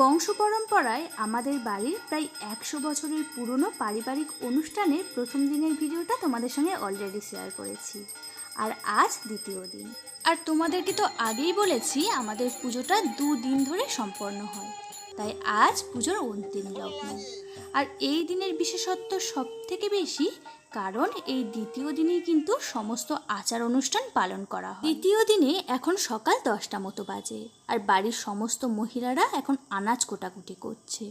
বংশ পরম্পরায় আমাদের বাড়ির প্রায় একশো বছরের পুরনো পারিবারিক অনুষ্ঠানের প্রথম দিনের ভিডিওটা তোমাদের সঙ্গে অলরেডি শেয়ার করেছি। আর আজ দ্বিতীয় দিন। আর তোমাদেরকে তো আগেই বলেছি, আমাদের পুজোটা দুদিন ধরে সম্পন্ন হয়। তাই আজ পুজোর অন্তিম লগ্ন। আর এই দিনের বিশেষত্ব সব থেকে বেশি কারণ এই দ্বিতীয় দিনেই কিন্তু সমস্ত আচার অনুষ্ঠান পালন করা হয়। দ্বিতীয় দিনে এখন সকাল দশটা মতো বাজে আর বাড়ির সমস্ত মহিলারা এখন আনাজ কোটাকুটি করছে।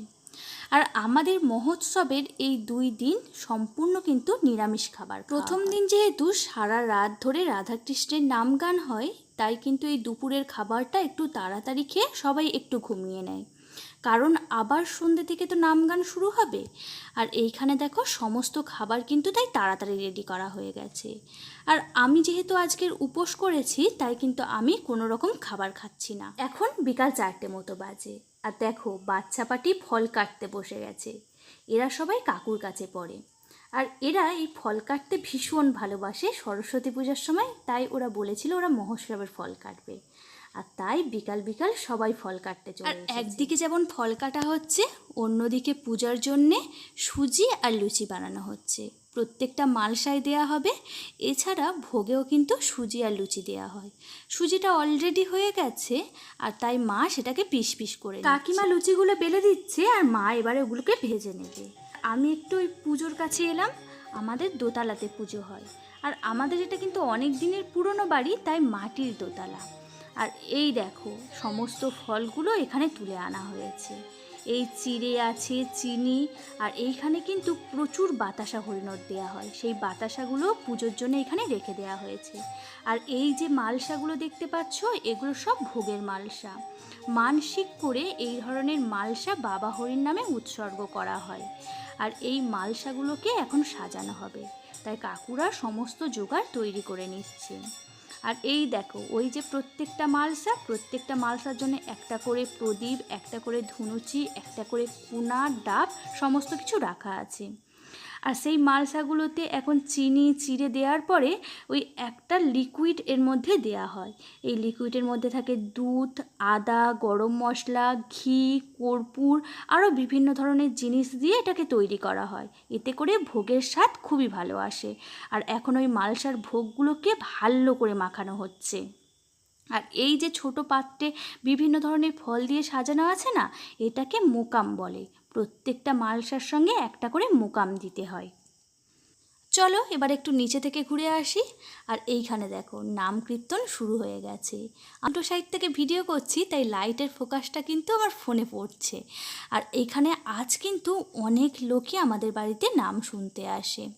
আর আমাদের মহোৎসবের এই দুই দিন সম্পূর্ণ কিন্তু নিরামিষ খাবার প্রথম দিন যেহেতু সারা রাত ধরে রাধাকৃষ্ণের নাম গান হয় তাই কিন্তু এই দুপুরের খাবারটা একটু তাড়াতাড়ি খেয়ে সবাই একটু ঘুমিয়ে নেয়। কারণ আবার সন্ধ্যে থেকে তো নাম গান শুরু হবে। আর এইখানে দেখো সমস্ত খাবার কিন্তু তাই তাড়াতাড়ি রেডি করা হয়ে গেছে। আর আমি যেহেতু আজকের উপোস করেছি, তাই কিন্তু আমি কোনো রকম খাবার খাচ্ছি না। এখন বিকাল চারটে মতো বাজে। আর দেখো বাচ্চা পাটি ফল কাটতে বসে গেছে। এরা সবাই কাকুর কাছে পড়ে। আর এরা এই ফল কাটতে ভীষণ ভালোবাসে সরস্বতী পূজার সময়, তাই ওরা বলেছিল ওরা মহোৎসবের ফল কাটবে। আর তাই বিকাল বিকাল সবাই ফল কাটতে চলে আর একদিকে যেমন ফল কাটা হচ্ছে অন্যদিকে পূজার জন্যে সুজি আর লুচি বানানো হচ্ছে। প্রত্যেকটা মালসায় দেয়া হবে এছাড়া ভোগেও কিন্তু সুজি আর লুচি দেওয়া হয়। সুজিটা অলরেডি হয়ে গেছে আর তাই মা সেটাকে পিস পিস করে কাকিমা লুচিগুলো বেলে দিচ্ছে আর মা এবারে ওগুলোকে ভেজে নেবে। আমি একটু ওই পুজোর কাছে এলাম আমাদের দোতলাতে পুজো হয়। আর আমাদের এটা কিন্তু অনেক দিনের পুরনো বাড়ি তাই মাটির দোতলা। আর এই দেখো, সমস্ত ফলগুলো এখানে তুলে আনা হয়েছে। এই চিড়ে আছে, চিনি, আর এইখানে কিন্তু প্রচুর বাতাসা হরিণর দেওয়া হয়। সেই বাতাসাগুলো পুজোর জন্য এখানে রেখে দেওয়া হয়েছে। আর এই যে মালসাগুলো দেখতে পাচ্ছ, এগুলো সব ভোগের মালসা। মানসিক করে এই ধরনের মালসা বাবা হরিণ নামে উৎসর্গ করা হয়। আর এই মালসাগুলোকে এখন সাজানো হবে। তাই কাকুরা সমস্ত জোগাড় তৈরি করে নিচ্ছে। আর এই দেখো, ওই যে প্রত্যেকটা মালসা, প্রত্যেকটা মালসার জন্য একটা করে প্রদীপ, একটা করে ধুনুচি, একটা করে কুনা ডাব, সমস্ত কিছু রাখা আছে। আর সেই মালসাগুলোতে এখন চিনি চিড়ে দেওয়ার পরে ওই একটা লিকুইড এর মধ্যে দেয়া হয়। এই লিকুইডের মধ্যে থাকে দুধ, আদা, গরম মশলা, ঘি, কর্পূর আরও বিভিন্ন ধরনের জিনিস দিয়ে এটাকে তৈরি করা হয়। এতে করে ভোগের স্বাদ খুবই ভালো আসে। আর এখন ওই মালসার ভোগগুলোকে ভালো করে মাখানো হচ্ছে। আর এই যে ছোট পাত্রে বিভিন্ন ধরনের ফল দিয়ে সাজানো আছে না, এটাকে মোকাম বলে। প্রত্যেকটা মালসার সঙ্গে একটা করে মোকাম দিতে হয়। চলো, এবার একটু নিচে থেকে ঘুরে আসি। আর এইখানে দেখো, নাম কীর্তন শুরু হয়ে গেছে। আটো সাইড থেকে ভিডিও করছি, তাই লাইটের ফোকাসটা কিন্তু আমার ফোনে পড়ছে। আর এখানে আজ কিন্তু অনেক লোকই আমাদের বাড়িতে নাম শুনতে আসে।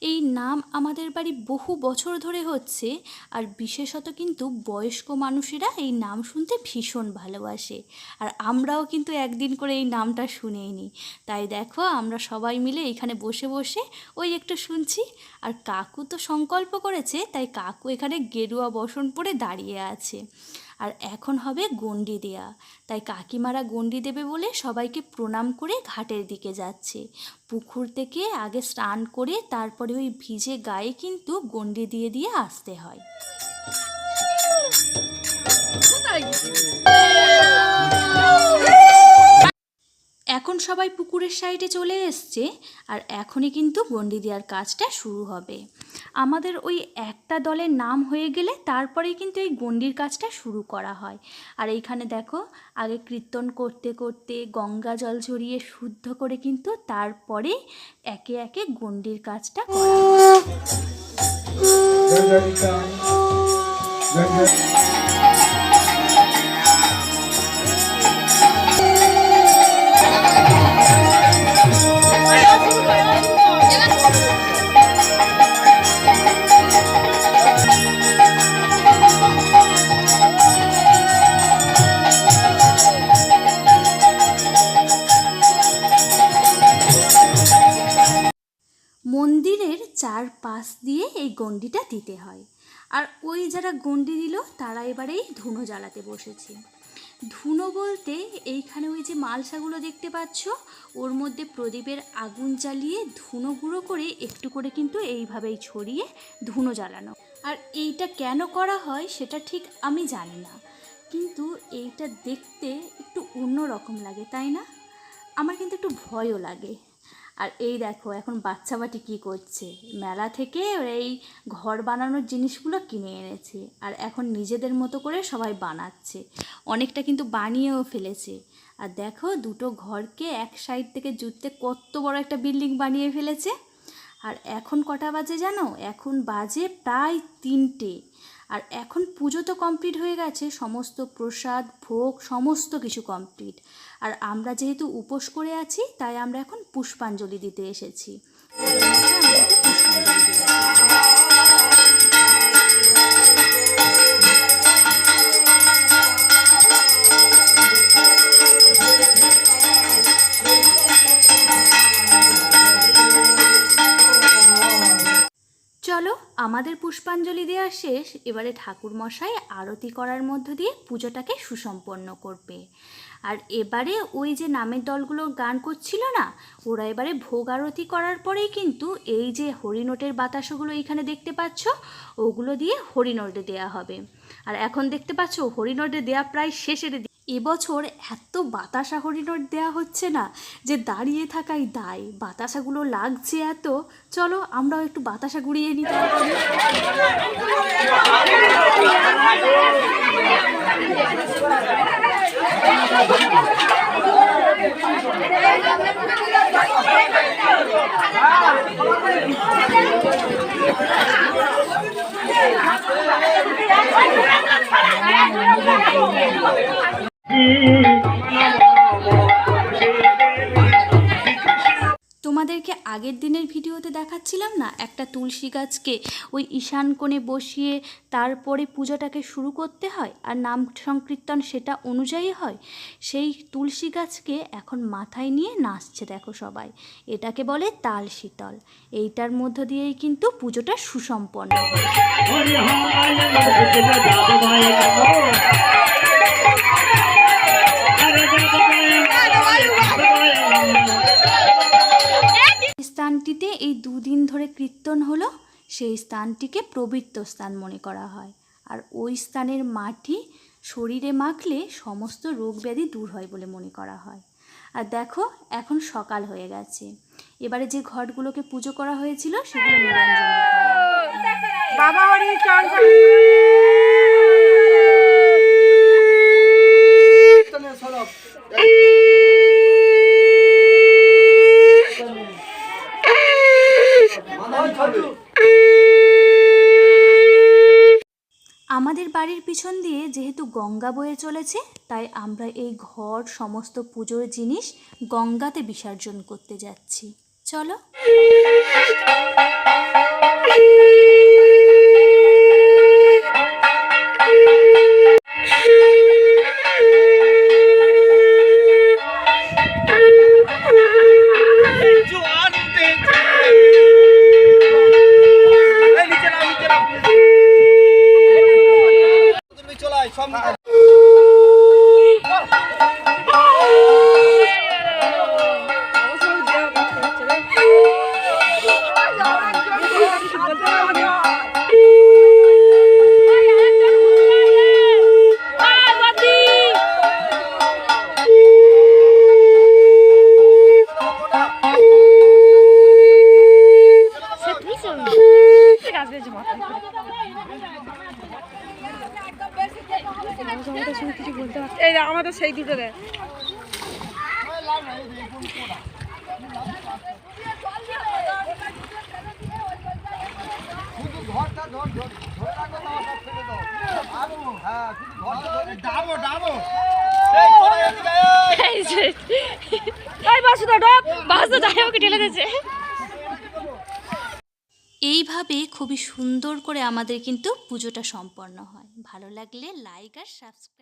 এই নাম আমাদের বাড়ি বহু বছর ধরে হচ্ছে, আর বিশেষত কিন্তু বয়স্ক মানুষেরা এই নাম শুনতে ভীষণ ভালোবাসে। আর আমরাও কিন্তু একদিন করে এই নামটা শুনেই নিই। তাই দেখো, আমরা সবাই মিলে এখানে বসে বসে ওই একটু শুনছি। আর কাকু তো সংকল্প করেছে, তাই কাকু এখানে গেরুয়া বসন পরে দাঁড়িয়ে আছে। আর এখন হবে গন্ডি দেয়া। তাই কাকিমারা গণ্ডি দেবে বলে সবাইকে প্রণাম করে ঘাটের দিকে যাচ্ছে। পুকুর থেকে আগে স্নান করে তারপরে ওই ভিজে গায়ে কিন্তু গন্ডি দিয়ে দিয়ে আসতে হয়। এখন সবাই পুকুরের সাইডে চলে এসছে আর এখনই কিন্তু গন্ডি দেওয়ার কাজটা শুরু হবে। আমাদের ওই একটা দলের নাম হয়ে গেলে তারপরেই কিন্তু এই গন্ডির কাজটা শুরু করা হয়। আর এইখানে দেখো, আগে কীর্তন করতে করতে গঙ্গা জল ঝরিয়ে শুদ্ধ করে কিন্তু তারপরে একে একে গন্ডির কাজটা করা হয়। পাশ দিয়ে এই গণ্ডিটা দিতে হয়। আর ওই যারা গণ্ডি দিল, তারা এবারেই ধুনো জ্বালাতে বসেছে। ধুনো বলতে এইখানে ওই যে মালসাগুলো দেখতে পাচ্ছ, ওর মধ্যে প্রদীপের আগুন জ্বালিয়ে ধুনো গুঁড়ো করে একটু করে কিন্তু এইভাবেই ছড়িয়ে ধুনো জ্বালানো। আর এইটা কেন করা হয় সেটা ঠিক আমি জানি না। কিন্তু এইটা দেখতে একটু অন্যরকম লাগে, তাই না? আমার কিন্তু একটু ভয়ও লাগে। আর এই দেখো, এখন বাচ্চা বাটি কী করছে? মেলা থেকে এই ঘর বানানোর জিনিসগুলো কিনে এনেছে আর এখন নিজেদের মতো করে সবাই বানাচ্ছে। অনেকটা কিন্তু বানিয়েও ফেলেছে। আর দেখো, দুটো ঘরকে এক সাইড থেকে জুড়তে কত বড় একটা বিল্ডিং বানিয়ে ফেলেছে। আর এখন কটা বাজে জানো? এখন বাজে প্রায় তিনটে। আর এখন পুজো তো কমপ্লিট হয়ে গেছে, সমস্ত প্রসাদ, ভোগ, সমস্ত কিছু কমপ্লিট আর আমরা যেহেতু উপোস করে আছি, তাই আমরা এখন পুষ্পাঞ্জলি দিতে এসেছি। এবারে ঠাকুর মশাই আরতি করার মধ্য দিয়ে পুজোটাকে সুসম্পন্ন করবে। আর এবারে ওই যে নামের দলগুলো গান করছিল না, ওরা এবারে ভোগ আরতি করার পরেই কিন্তু এই যে হরিনোটের বাতাসগুলো এখানে দেখতে পাচ্ছ, ওগুলো দিয়ে হরিনোটে দেওয়া হবে। আর এখন দেখতে পাচ্ছ, হরিনোটে দেওয়া প্রায় শেষের এবছর এত বাতাসা হরিনোট দেওয়া হচ্ছে না যে দাঁড়িয়ে থাকাই দায়। বাতাসাগুলো লাগছে এত, চলো আমরাও একটু বাতাসা গুড়িয়ে নিতে পারি তোমাদেরকে আগের দিনের ভিডিওতে দেখাচ্ছিলাম না একটা তুলসী গাছকে ওই ঈশান কোণে বসিয়ে তারপরে পুজোটাকে শুরু করতে হয় আর নাম সংকীর্তন সেটা অনুযায়ী হয় সেই তুলসী গাছকে এখন মাথায় নিয়ে নাচছে দেখো সবাই এটাকে বলে তাল শীতল এইটার মধ্য দিয়েই কিন্তু পুজোটা সুসম্পন্ন হয় স্থানটিতে এই দুদিন ধরে কীর্তন হলো, সেই স্থানটিকে পবিত্র স্থান মনে করা হয়। আর ওই স্থানের মাটি শরীরে মাখলে সমস্ত রোগ ব্যাধি দূর হয় বলে মনে করা হয়। আর দেখো, এখন সকাল হয়ে গেছে। এবারে যে ঘটগুলোকে পুজো করা হয়েছিল, সেগুলো নিরঞ্জনের পালা। বাবা হরি চল আমাদের বাড়ির পিছন দিয়ে যেহেতু গঙ্গা বয়ে চলেছে, তাই আমরা এই ঘর, সমস্ত পুজোর জিনিস গঙ্গাতে বিসর্জন করতে যাচ্ছি। চলো। এই আমাদের সেই দুটো দেখ। এই বাসুদা ডক বাসু যাই ওকে ঠেলে দিয়েছে। এইভাবে খুবই সুন্দর করে আমাদের কিন্তু পুজোটা সম্পন্ন হয়। ভালো লাগলে লাইক আর সাবস্ক্রাইব